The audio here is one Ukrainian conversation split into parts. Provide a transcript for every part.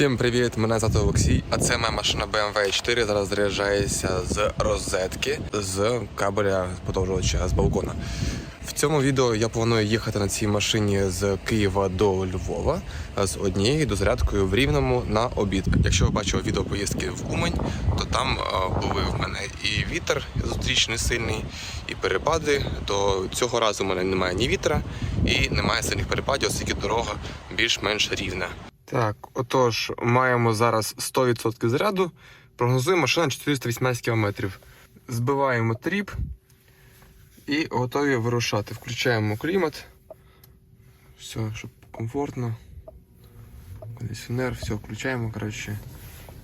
Всім привіт! Мене звати Олексій, а це моя машина BMW 4. Зараз заряджається з розетки з кабеля подовжувача з балкона. В цьому відео я планую їхати на цій машині з Києва до Львова з однією дозарядкою в Рівному на обід. Якщо ви бачили відео поїздки в Умань, то там е, були в мене і вітер зустрічний сильний, і перепади. То цього разу в мене немає ні вітра і немає сильних перепадів, оскільки дорога більш-менш рівна. Так, отож, маємо зараз 100% заряду. Прогнозуємо машина 418 км. Збиваємо тріп і готові вирушати. Включаємо клімат. Все, щоб комфортно. Кондиціонер, все включаємо. Коротше,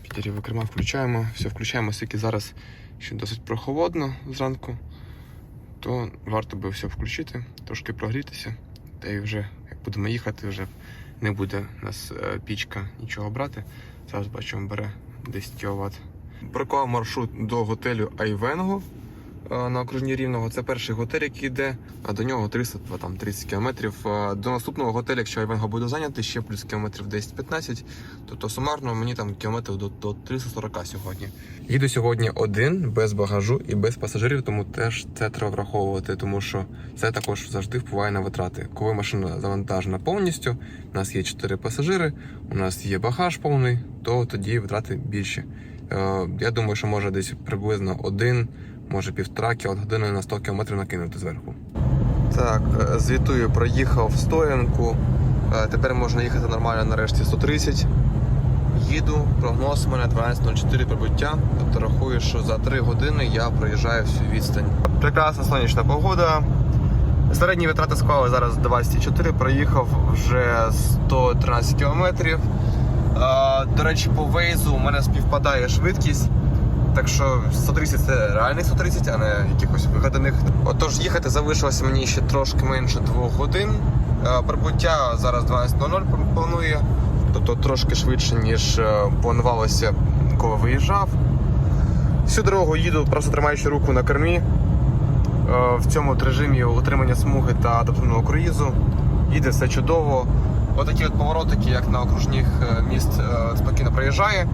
підігріві керма включаємо, все включаємо, оскільки зараз ще досить прохолодно зранку, то варто би все включити, трошки прогрітися. Та й вже як будемо їхати, вже не буде нас е, пічка нічого брати. Зараз бачимо, бере 10 кВт. Бракував маршрут до готелю Айвенго на окружні рівного. Це перший готель, який йде, а до нього 300 там, 30 кілометрів. Е, До наступного готелю, якщо Айвенго буде зайнятий, ще плюс кілометрів 10-15. Тобто сумарно мені там кілометрів до, до 340 сьогодні. Їду сьогодні один, без багажу і без пасажирів, тому теж це треба враховувати, тому що це також завжди впливає на витрати. Коли машина завантажена повністю, у нас є 4 пасажири, у нас є багаж повний, то тоді витрати більші. Е, я думаю, що може десь приблизно один, може півтора кілогодини на 100 км накинути зверху. Так, е, звітую, проїхав стоянку. Е, Тепер можна їхати нормально нарешті 130. Їду, прогноз у мене 12.04 прибуття. Тобто рахую, що за 3 години я проїжджаю всю відстань. Прекрасна сонячна погода. Середні витрати склали зараз 24, проїхав вже 113 кілометрів. До речі, по вейзу у мене співпадає швидкість. Так що 130 це реальних 130, а не якихось вигаданих. Отож, їхати залишилося мені ще трошки менше 2 годин. Е, Прибуття зараз 12.00 планує, тобто трошки швидше, ніж е, планувалося, коли виїжджав. Всю дорогу їду, просто тримаючи руку на кермі. Е, В цьому режимі утримання смуги та адаптивного круїзу. Їде все чудово. Отакі от поворотики, як на окружних е, міст, спокійно проїжджає.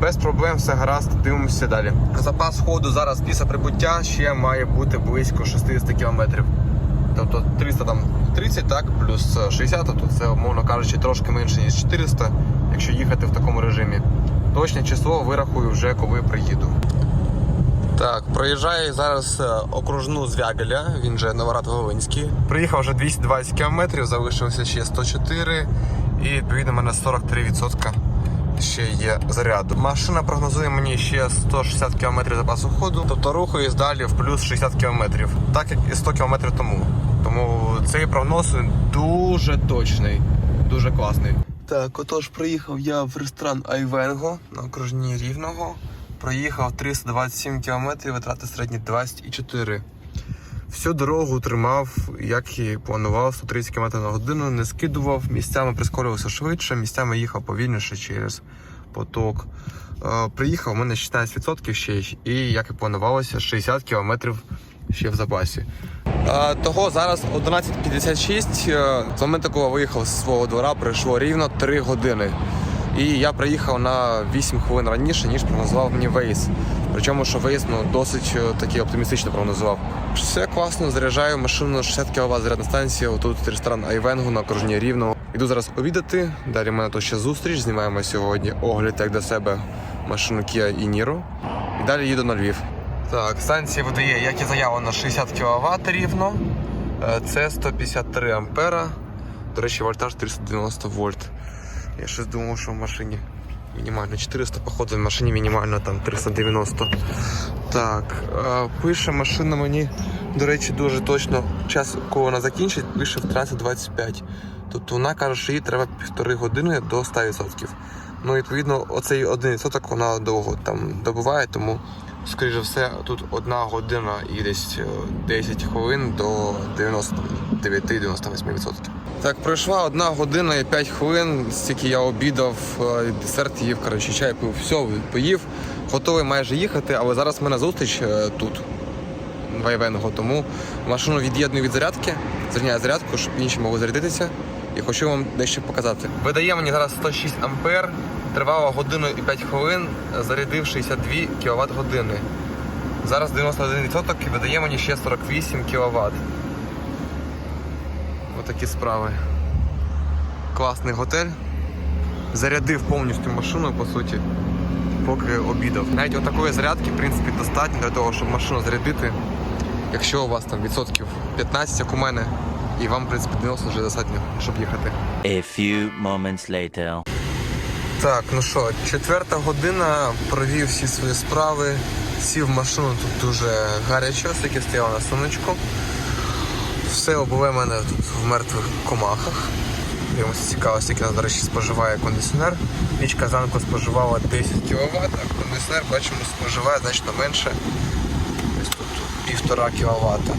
Без проблем, все гаразд, дивимося далі. Запас ходу зараз після прибуття ще має бути близько 60 км. Тобто 300 там 30, так, плюс 60, тобто це, умовно кажучи, трошки менше, ніж 400, якщо їхати в такому режимі. Точне число вирахую вже коли приїду. Так, проїжджаю зараз е, окружну з Вягеля, він же Новорад Волинський. Приїхав вже 220 км, залишилося ще 104 і відповідно в мене 43% ще є заряду. Машина прогнозує мені ще 160 км запасу ходу, тобто рухаюсь далі в плюс 60 км, так як і 100 км тому. Тому цей прогноз дуже точний, дуже класний. Так, отож, приїхав я в ресторан Айвенго на окружній Рівного. Проїхав 327 км, витрати середні 24. Всю дорогу тримав, як і планував, 130 км на годину, не скидував, місцями прискорювався швидше, місцями їхав повільніше через поток. Е, Приїхав у мене 16% ще, і як і планувалося, 60 км ще в запасі. Е, Того зараз 11.56. Е, З моменту, коли виїхав з свого двора, пройшло рівно 3 години. І я приїхав на 8 хвилин раніше, ніж прогнозував мені Waze. Причому, що Waze ну, досить е, таки оптимістично прогнозував. Все класно, заряджаю машину 60 кВт зарядна станція. Отут ресторан Айвенгу на окружній рівного. Іду зараз обідати. Далі в мене то ще зустріч. Знімаємо сьогодні огляд як до себе машину Kia і Niro. І далі їду на Львів. Так, станція видає, як і заявлено, 60 кВт рівно. Е, Це 153 ампера. До речі, вольтаж 390 вольт. Я щось думав, що в машині мінімально 400, походу в машині мінімально там 390. Так, е, пише машина мені, до речі, дуже точно час, коли вона закінчить, пише в 13.25. Тобто вона каже, що їй треба півтори години до 100%. Ну, відповідно, оцей 1% вона довго там добуває, тому, скоріше все, тут одна година і десь е, 10 хвилин до 99-98%. Так, пройшла одна година і 5 хвилин, стільки я обідав, е, десерт їв, коротше, чай пив, все, поїв, готовий майже їхати, але зараз в мене зустріч е, тут, в Айвенго, тому машину від'єдную від зарядки, зрівняю зарядку, щоб інші могли зарядитися. І хочу вам дещо показати. Видає мені зараз 106 ампер. Тривало годину і 5 хвилин, зарядив 62 кВт години. Зараз 91% і видає мені ще 48 кВт. Отакі справи. Класний готель. Зарядив повністю машину, по суті, поки обідав. Навіть отакої зарядки, в принципі, достатньо для того, щоб машину зарядити. Якщо у вас там відсотків 15, як у мене, і вам, в принципі, 90 вже достатньо, щоб їхати. A few moments later. Так, ну що, четверта година, провів всі свої справи, сів в машину, тут дуже гаряче, оскільки стояла на сонечку. Все обове мене тут в мертвих комахах. Дивимося цікаво, скільки, до речі, споживає кондиціонер. Пічка зранку споживала 10 кВт, а кондиціонер, бачимо, споживає значно менше. Десь тут півтора кВт.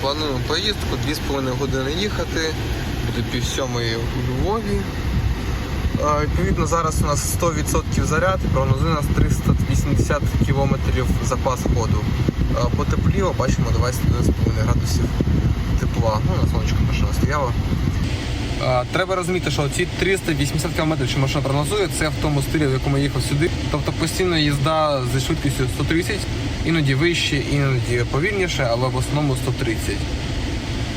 Плануємо поїздку, 2,5 години їхати, буде пів сьомої у Львові. Відповідно, зараз у нас 100% заряд і прогнозує нас 380 км запас ходу. Потепліло, бачимо 21,5 градусів тепла. Ну, на сонечку машина стояла. Треба розуміти, що ці 380 км, що машина прогнозує, це в тому стилі, в якому я їхав сюди. Тобто постійно їзда зі швидкістю 130, іноді вище, іноді повільніше, але в основному 130.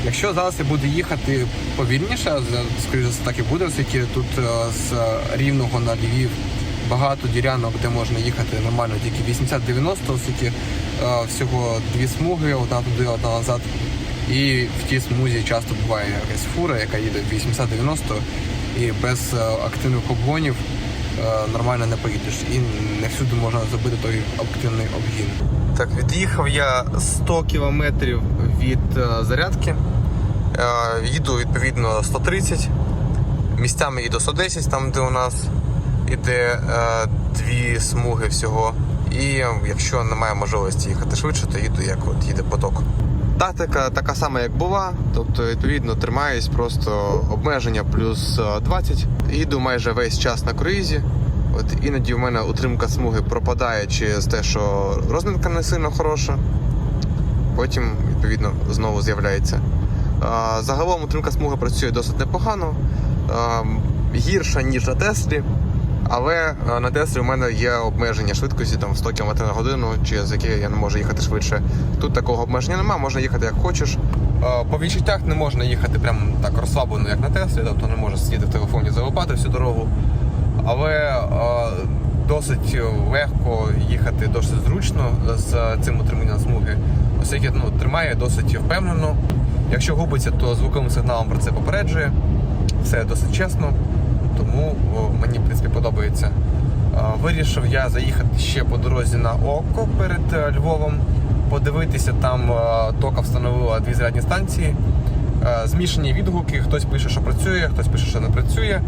Якщо зараз я буду їхати повільніше, скоріше так і буде, оскільки тут е, з рівного на Львів багато ділянок, де можна їхати нормально, тільки 80-90, оскільки е, всього дві смуги, одна туди, одна назад. І в тій смузі часто буває якась фура, яка їде 80-90, і без е, активних обгонів нормально не поїдеш. І не всюди можна зробити той активний обгін. Так, від'їхав я 100 кілометрів від е, зарядки. Е, їду відповідно 130. Місцями їду 110, там де у нас іде е, дві смуги всього. І якщо немає можливості їхати швидше, то їду як от їде поток. Тактика така сама, як була, тобто, відповідно, тримаюсь просто обмеження плюс е, 20. Їду майже весь час на круїзі. От іноді в мене утримка смуги пропадає через те, що розмінка не сильно хороша. Потім, відповідно, знову з'являється. Загалом утримка смуги працює досить непогано, гірша, ніж на Теслі. Але на Теслі у мене є обмеження швидкості там 100 км на годину, через яке я не можу їхати швидше. Тут такого обмеження немає, можна їхати як хочеш. По відчуттях не можна їхати прям так розслаблено, як на Теслі, тобто не можна сидіти в телефоні залипати всю дорогу. Але досить легко їхати, досить зручно з цим утриманням смуги, оскільки ну, тримає досить впевнено. Якщо губиться, то звуковим сигналом про це попереджує. Все досить чесно, тому мені в принципі подобається. Вирішив я заїхати ще по дорозі на Око перед е, Львовом, подивитися, там е, тока встановила дві зарядні станції. Е, Змішані відгуки, хтось пише, що працює, хтось пише, що не працює.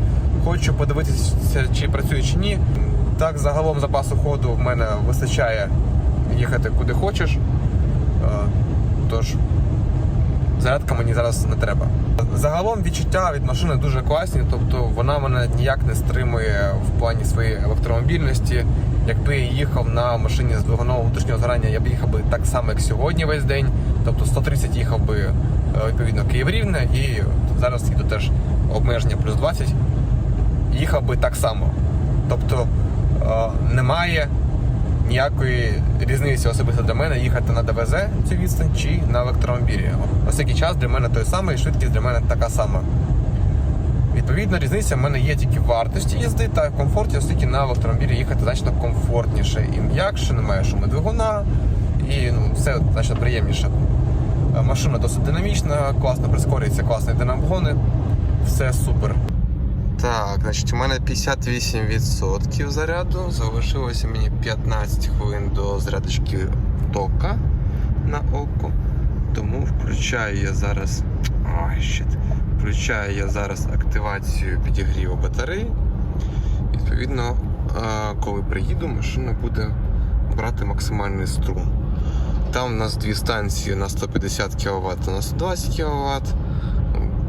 Хочу подивитися, чи працює чи ні. Так, загалом запасу ходу в мене вистачає їхати куди хочеш. Е, Тож зарядка мені зараз не треба. Загалом відчуття від машини дуже класні, тобто вона мене ніяк не стримує в плані своєї електромобільності. Якби я їхав на машині з двигуном внутрішнього згорання, я б їхав би так само, як сьогодні весь день. Тобто 130 їхав би е, відповідно Київ Рівне і зараз їду теж обмеження плюс 20. Їхав би так само. Тобто е, немає ніякої різниці особисто для мене їхати на ДВЗ цю відстань чи на електромобілі. Оскільки час для мене той самий, швидкість для мене така сама. Відповідно, різниця в мене є тільки в вартості їзди та комфорті, оскільки на електромобілі їхати значно комфортніше і м'якше, немає шуму двигуна, і ну, все значно приємніше. Е, Машина досить динамічна, класно прискорюється, класно йде. Все супер. Так, значить, у мене 58% заряду. Залишилося мені 15 хвилин до зарядочки тока на око. Тому включаю я зараз. Ой, щит. Включаю я зараз активацію підігріву батареї. Відповідно, е, коли приїду, машина буде брати максимальний струм. Там у нас дві станції на 150 кВт та на 120 кВт.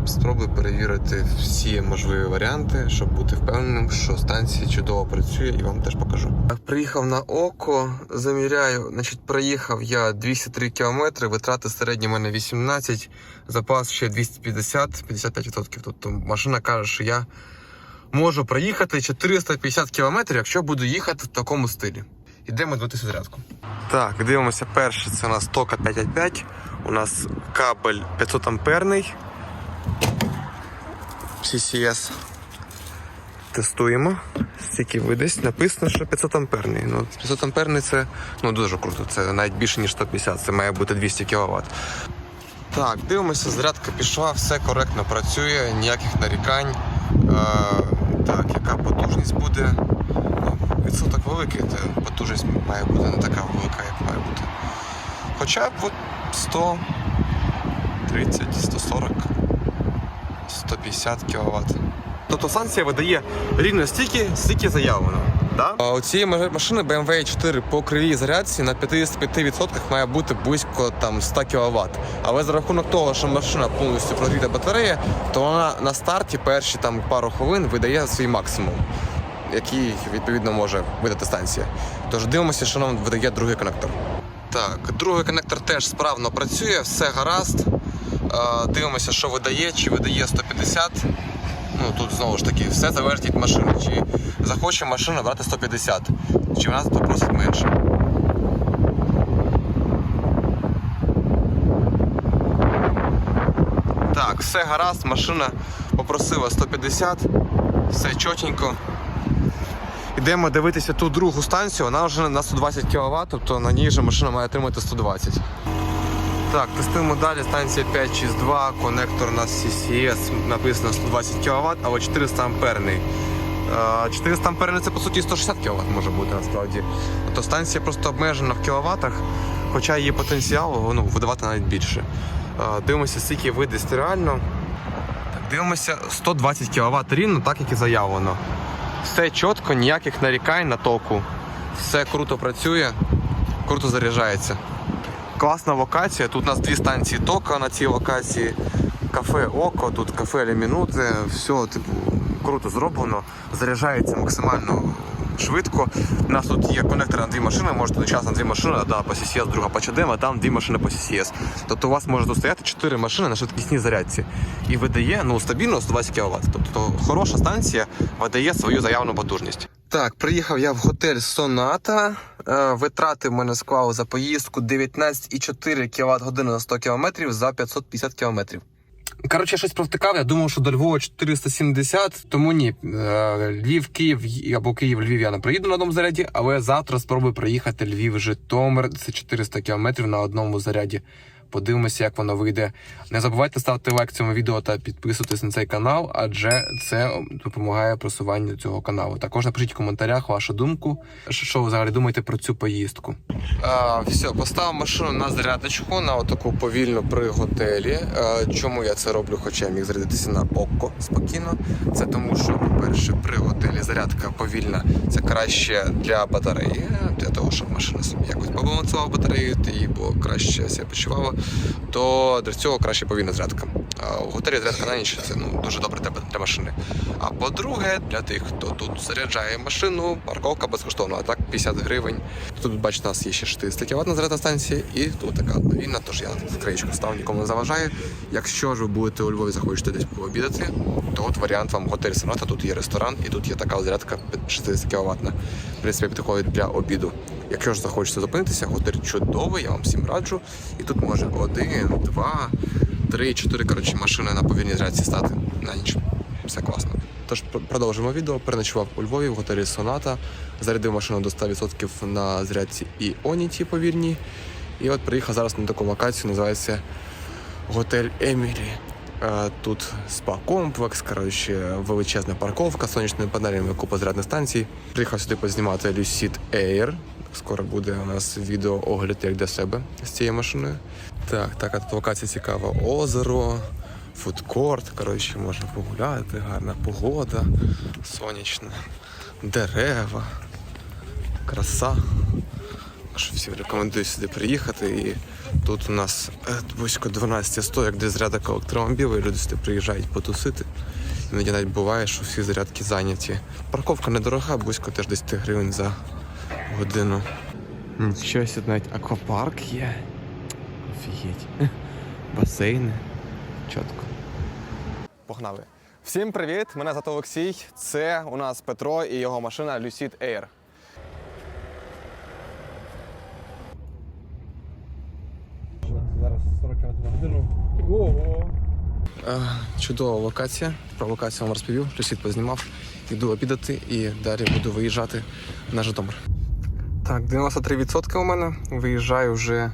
Спробую перевірити всі можливі варіанти, щоб бути впевненим, що станція чудово працює і вам теж покажу. Приїхав на око, заміряю. Значить, проїхав я 203 км, витрати середні в мене 18, запас ще 250-55%. Тобто машина каже, що я можу проїхати 450 кілометрів, якщо буду їхати в такому стилі. Йдемо дивитися зарядку. Так, дивимося перше. Це у нас тока 555. У нас кабель 500 амперний. CCS. Тестуємо. Скільки видасть. Написано, що 500 амперний. Ну, 500 амперний це ну, дуже круто. Це навіть більше, ніж 150. Це має бути 200 кВт. Так, дивимося, зарядка пішла, все коректно працює, ніяких нарікань. Е, так, яка потужність буде? Ну, відсоток великий, то потужність має бути не така велика, як має бути. Хоча б от 130, 140, 150 кВт. Тобто станція видає рівно стільки, стільки заявлено. Да? У цієї машини BMW 4 по кривій зарядці на 55% має бути близько там 100 кВт. Але за рахунок того, що машина повністю прогріта батарея, то вона на старті перші там пару хвилин видає свій максимум, який відповідно може видати станція. Tож дивимося, що нам видає другий конектор. Так, другий конектор теж справно працює, все гаразд. Е, Дивимося, що видає, чи видає 150. Ну тут знову ж таки все залежить від машини. Чи захоче машина брати 150, чи вона попросить менше. Так, все гаразд, машина попросила 150, все чотенько. Йдемо дивитися ту другу станцію, вона вже на 120 кВт, тобто на ній же машина має отримати 120. Так, тестуємо далі. Станція 562, конектор у нас CCS, написано 120 кВт, але 400 амперний. Е, 400 амперний це по суті 160 кВт може бути насправді. Тобто станція просто обмежена в кіловатах, хоча її потенціал ну, видавати навіть більше. Дивимося, скільки видасть реально. Так, дивимося 120 кВт рівно, так як і заявлено. Все чітко, ніяких нарікань на току. Все круто працює, круто заряджається. Класна локація. Тут у нас дві станції тока на цій локації. Кафе Око, тут кафе Лемінути. Все, типу, круто зроблено. Заряджається максимально швидко. У нас тут є конектор на дві машини, можете одночасно на дві машини, одна по CCS, друга по ЧДМ, а там дві машини по CCS. Тобто у вас може тут стояти чотири машини на швидкісній зарядці. І видає ну, стабільно 120 кВт. Тобто хороша станція видає свою заявну потужність. Так, приїхав я в готель Соната. Е, Витрати в мене склали за поїздку 19,4 кВт години на 100 км за 550 км. Коротше, щось провтикав. Я думав, що до Львова 470, тому ні. Е, Львів, Київ або Київ, Львів я не проїду на одному заряді, але завтра спробую проїхати Львів Житомир. Це 400 км на одному заряді. Подивимося, як воно вийде. Не забувайте ставити лайк цьому відео та підписуватись на цей канал, адже це допомагає просуванню цього каналу. Також напишіть в коментарях вашу думку, що ви взагалі думаєте про цю поїздку. А, все, поставив машину на зарядочку на отаку повільну при готелі. А, чому я це роблю? Хоча я міг зарядитися на око спокійно. Це тому, що, по-перше, при готелі зарядка повільна. Це краще для батареї, для того, щоб машина собі якось батарею, і було краще себе почувала. То для цього краще повільна зарядка. В готелі зарядка на ніч це ну, дуже добре для, машини. А по-друге, для тих, хто тут заряджає машину, парковка безкоштовна, а так 50 гривень. Тут, бачите, у нас є ще 400 кВт зарядна станція, і тут така повільна, тож я краєчку став, нікому не заважає. Якщо ж ви будете у Львові захочете десь пообідати, то от варіант вам готель Соната, тут є ресторан, і тут є така зарядка 60 кВт. В принципі, підходить для обіду. Якщо ж захочете зупинитися, готель чудовий, я вам всім раджу. І тут може один, два, три, чотири коротше, машини на повільній зарядці стати на ніч. Все класно. Тож продовжимо відео. Переночував у Львові в готелі Соната, зарядив машину до 100% на зарядці і Оніті повільній. І от приїхав зараз на таку локацію, називається готель Емілі. Е, Тут спа-комплекс, коротше, величезна парковка з сонячними панелями, купа зарядних станцій. Приїхав сюди познімати Lucid Air. Скоро буде у нас відео огляд як для себе з цією машиною. Так, така тут локація цікава. Озеро, фудкорт. Коротше, можна погуляти, гарна погода, сонячна, дерева, краса. Аж всі рекомендую сюди приїхати. І тут у нас е, близько 12 стояк, де зарядок електромобілів, і люди сюди приїжджають потусити. Іноді навіть буває, що всі зарядки зайняті. Парковка недорога, близько теж 10 гривень за годину. Нічого сюди навіть аквапарк є. Офігеть. Басейни. Чітко. Погнали. Всім привіт! Мене звати Олексій. Це у нас Петро і його машина Lucid Air. Зараз 40 км на годину. Ого! Е, Чудова локація. Про локацію вам розповів, Lucid познімав. Йду обідати і далі буду виїжджати на Житомир. Так, 93% у мене. Виїжджаю вже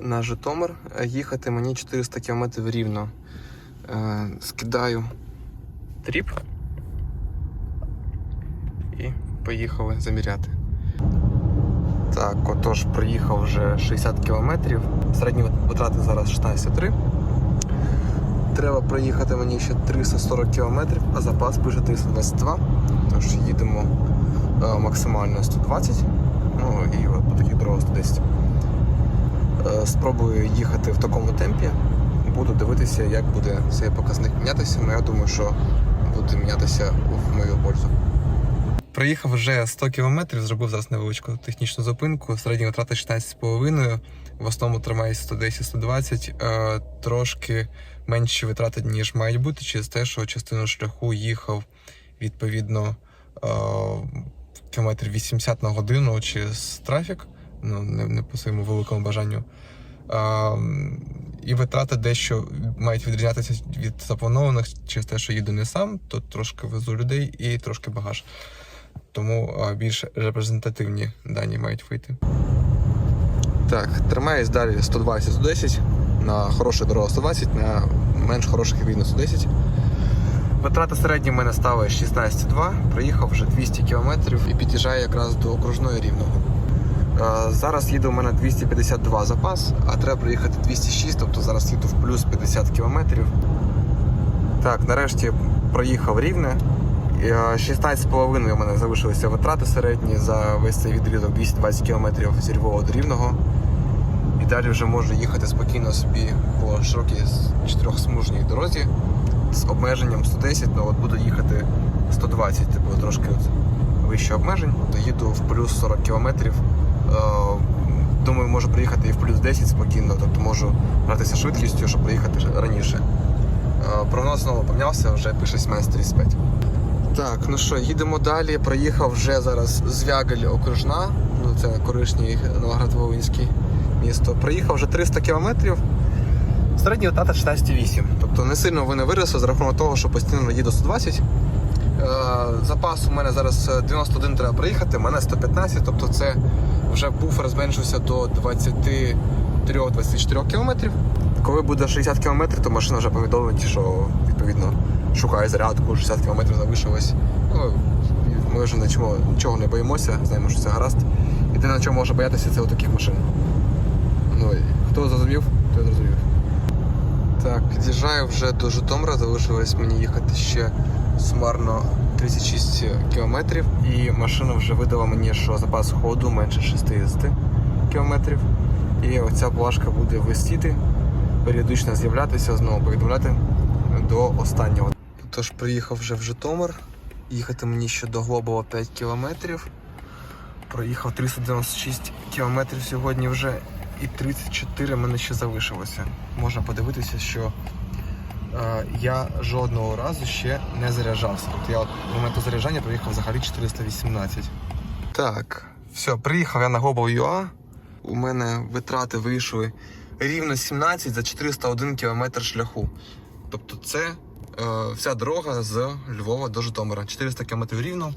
на Житомир. Їхати мені 400 км рівно. Е, Скидаю тріп і поїхали заміряти. Так, отож, проїхав вже 60 кілометрів. Середні витрати зараз 16,3. Треба проїхати мені ще 340 кілометрів, а запас пише 322. Тож їдемо е, максимально 120. Ну і от по таких дорогах 110. Е, спробую їхати в такому темпі. Буду дивитися, як буде цей показник мінятися. Ну я думаю, що буде мінятися в мою пользу. Проїхав вже 100 кілометрів, зробив зараз невеличку технічну зупинку. Середня витрата 16,5. В основному тримаюся 110-120. Е, трошки менші витрати, ніж мають бути, через те, що частину шляху їхав відповідно кілометрів 80 на годину через трафік, ну не, не по своєму великому бажанню. Е, і витрати дещо мають відрізнятися від запланованих через те, що їду не сам, то трошки везу людей і трошки багаж. Тому а, більш репрезентативні дані мають вийти. Так, тримаюсь далі 120-110. На хороших дорогах 120, на менш хороших відповідно 110. Витрата середні в мене стали 16,2. Проїхав вже 200 км і під'їжджаю якраз до окружної рівного. Е, Зараз їде у мене 252 запас, а треба проїхати 206, тобто зараз їду в плюс 50 км. Так, нарешті проїхав рівне. Е, 16,5 у мене залишилися витрати середні за весь цей відрізок 220 км зі Львова до Рівного. І далі вже можу їхати спокійно собі по широкій чотирьохсмужній дорозі з обмеженням 110, ну от буду їхати 120, типу трошки вище обмежень, то їду в плюс 40 км. Е, думаю, можу приїхати і в плюс 10 спокійно, тобто можу гратися швидкістю, щоб приїхати раніше. Е, Прогноз знову помінявся, вже пише 17.35. Так, ну що, їдемо далі. Проїхав вже зараз Звягель окружна, ну це коришній Новоград-Волинський місто. Проїхав вже 300 кілометрів. Середня витрата 16,8. Тобто не сильно вони виросли за рахунок того, що постійно їду 120. Е, запас у мене зараз е, 91 треба проїхати, у мене 115, тобто це вже буфер зменшився до 23-24 кілометрів. Коли буде 60 кілометрів, то машина вже повідомить, що відповідно шукає зарядку, 60 кілометрів залишилось. Ну, ми вже нічого, нічого не боїмося, знаємо, що це гаразд. Єдине, на чому може боятися, це отаких машин. Ну, хто зрозумів. Так, під'їжджаю вже до Житомира, залишилось мені їхати ще сумарно 36 кілометрів. І машина вже видала мені, що запас ходу менше 60 кілометрів. І оця плашка буде висіти, періодично з'являтися, знову повідомляти до останнього. Тож приїхав вже в Житомир. Їхати мені ще до Глобова 5 кілометрів. Проїхав 396 кілометрів сьогодні вже і 34 мене ще залишилося. Можна подивитися, що е, я жодного разу ще не заряджався. Тобто я от в моменту заряджання проїхав взагалі 418. Так, все, приїхав я на Global UA. У мене витрати вийшли рівно 17 за 401 кілометр шляху. Тобто це е, вся дорога з Львова до Житомира. 400 км рівно.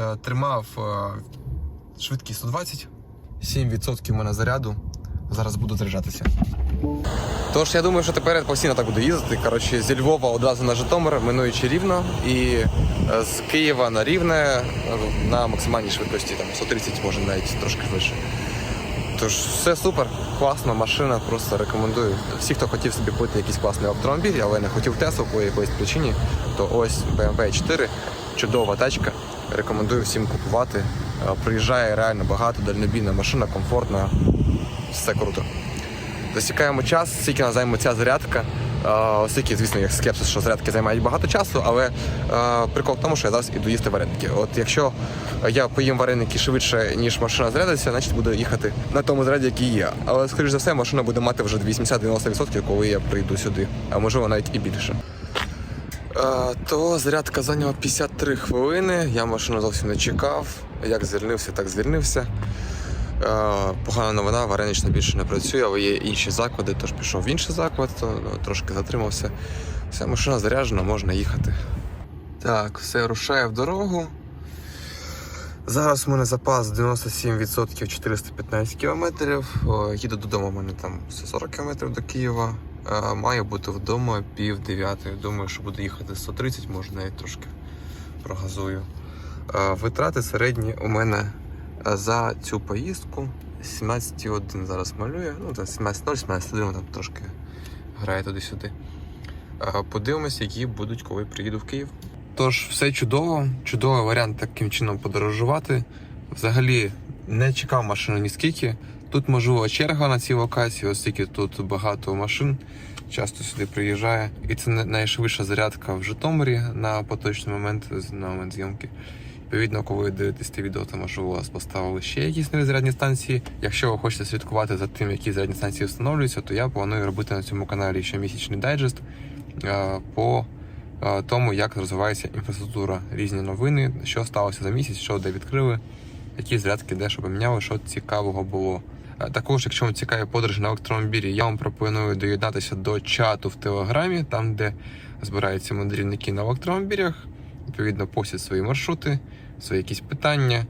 Е, тримав е, швидкість 120, 7% у мене заряду. Зараз буду заряджатися. Тож я думаю, що тепер я постійно так буду їздити. Коротше, зі Львова одразу на Житомир, минуючи рівно, і е, з Києва на Рівне е, на максимальній швидкості, там 130, може навіть трошки швидше. Тож все супер, класна машина, просто рекомендую. Всі, хто хотів собі купити якийсь класний автомобіль, але не хотів Теслу по якоїсь причині, то ось BMW 4, чудова тачка. Рекомендую всім купувати. Е, Приїжджає реально багато, дальнобійна машина, комфортна, все круто. Засікаємо час, скільки нас займе ця зарядка. Е, Оскільки, звісно, є скепсис, що зарядки займають багато часу, але е, прикол в тому, що я зараз іду їсти вареники. От якщо я поїм вареники швидше, ніж машина зарядиться, значить буду їхати на тому заряді, який є. Але, скоріш за все, машина буде мати вже 80-90%, коли я прийду сюди, а можливо навіть і більше. То зарядка зайняла 53 хвилини. Я машину зовсім не чекав. Як звільнився, так звільнився. Е, Погана новина, варенична більше не працює, але є інші заклади, тож пішов в інший заклад, то ну, трошки затримався. Вся машина заряджена, можна їхати. Так, все рушає в дорогу. Зараз у мене запас 97% 415 кілометрів. Їду додому, у мене там 140 кілометрів до Києва. Е, Маю бути вдома пів дев'ятої. Думаю, що буду їхати 130, може навіть трошки прогазую. Витрати середні у мене за цю поїздку 17,1 зараз малює. Ну, це 17,0, 17,1 там трошки грає туди-сюди. Подивимося, які будуть, коли приїду в Київ. Тож, все чудово, чудовий варіант таким чином подорожувати. Взагалі не чекав машину ні скільки. Тут можлива черга на цій локації, оскільки тут багато машин часто сюди приїжджає. І це найшвидша зарядка в Житомирі на поточний момент, на момент зйомки. Відповідно, коли ви дивитесь те відео, то можливо у вас поставили ще якісь нові станції. Якщо ви хочете слідкувати за тим, які зарядні станції встановлюються, то я планую робити на цьому каналі щомісячний дайджест е, по е, тому, як розвивається інфраструктура, різні новини, що сталося за місяць, що де відкрили, які зарядки де що поміняли, що цікавого було. Е, Також, якщо вам цікаві подорожі на електромобілі, я вам пропоную доєднатися до чату в Телеграмі, там де збираються мандрівники на електромобілях, відповідно постять свої маршрути, свої якісь питання.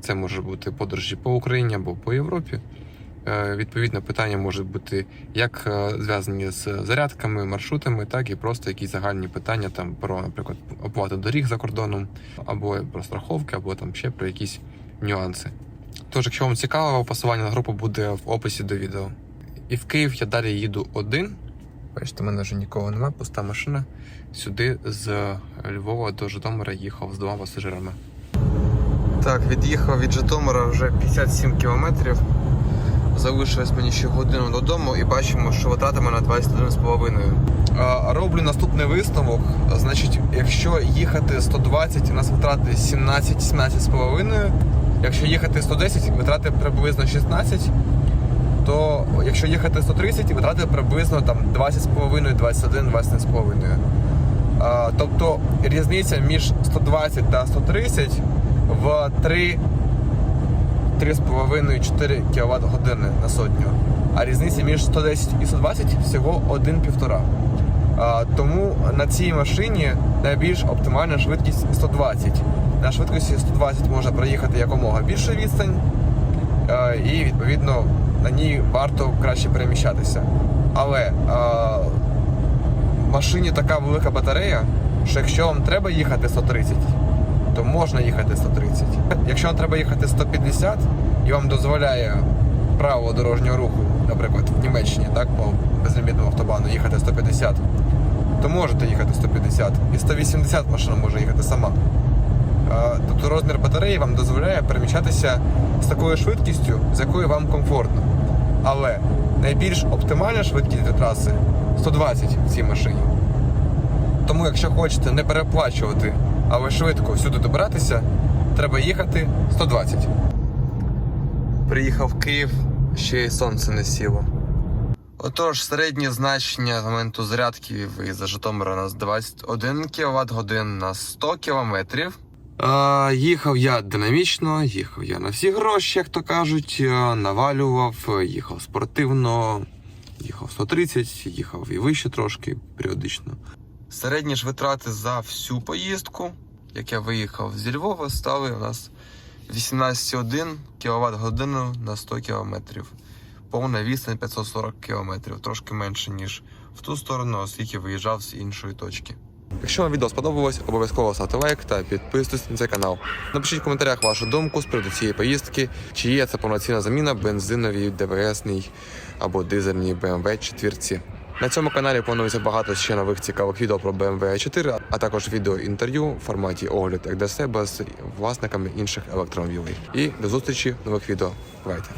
Це може бути подорожі по Україні або по Європі. Е, Відповідно, питання можуть бути як е, зв'язані з зарядками, маршрутами, так і просто якісь загальні питання там про, наприклад, оплату доріг за кордоном, або про страховки, або там ще про якісь нюанси. Тож, якщо вам цікаво, посилання на групу буде в описі до відео. І в Київ я далі їду один. Бачите, в мене вже нікого немає, пуста машина. Сюди з Львова до Житомира їхав з двома пасажирами. Так, від'їхав від Житомира вже 57 кілометрів. Залишилось мені ще годину додому і бачимо, що витрати мене 21,5. Роблю наступний висновок. Значить, якщо їхати 120, у нас витрати 17-17,5. Якщо їхати 110, витрати приблизно 16. То якщо їхати 130, витрати приблизно там 20,5, 21, 21,5. Тобто різниця між 120 та 130 в 3 3,5-4 кВт години на сотню. А різниця між 110 і 120 всього 1,5. Тому на цій машині найбільш оптимальна швидкість 120. На швидкості 120 можна проїхати якомога більше відстань, і відповідно на ній варто краще переміщатися. Але в машині така велика батарея, що якщо вам треба їхати 130, то можна їхати 130. Якщо вам треба їхати 150 і вам дозволяє право дорожнього руху, наприклад, в Німеччині, так, по безлімітному автобану їхати 150, то можете їхати 150. І 180 машина може їхати сама. Тобто розмір батареї вам дозволяє переміщатися з такою швидкістю, з якою вам комфортно. Але найбільш оптимальна швидкість для траси 120 в цій машині. Тому, якщо хочете не переплачувати, але швидко всюди добиратися, треба їхати 120. Приїхав в Київ, ще й сонце не сіло. Отож, середнє значення з моменту зарядки виїзду Житомира у нас 21 кВт годин на 100 кілометрів. А, їхав я динамічно, їхав я на всі гроші, як то кажуть, навалював, їхав спортивно, їхав 130, їхав і вище трошки періодично. Середні ж витрати за всю поїздку, як я виїхав зі Львова, стали у нас 18,1 кВт годину на 100 км. Повна відстань 540 км, трошки менше, ніж в ту сторону, оскільки виїжджав з іншої точки. Якщо вам відео сподобалось, обов'язково ставте лайк та підписуйтесь на цей канал. Напишіть в коментарях вашу думку з приводу цієї поїздки, чи є це повноцінна заміна бензиновій, ДВСній або дизельній BMW четвірці. На цьому каналі планується багато ще нових цікавих відео про BMW 4, а також відео інтерв'ю в форматі огляд як для себе з власниками інших електромобілей. І до зустрічі в нових відео. Бувайте!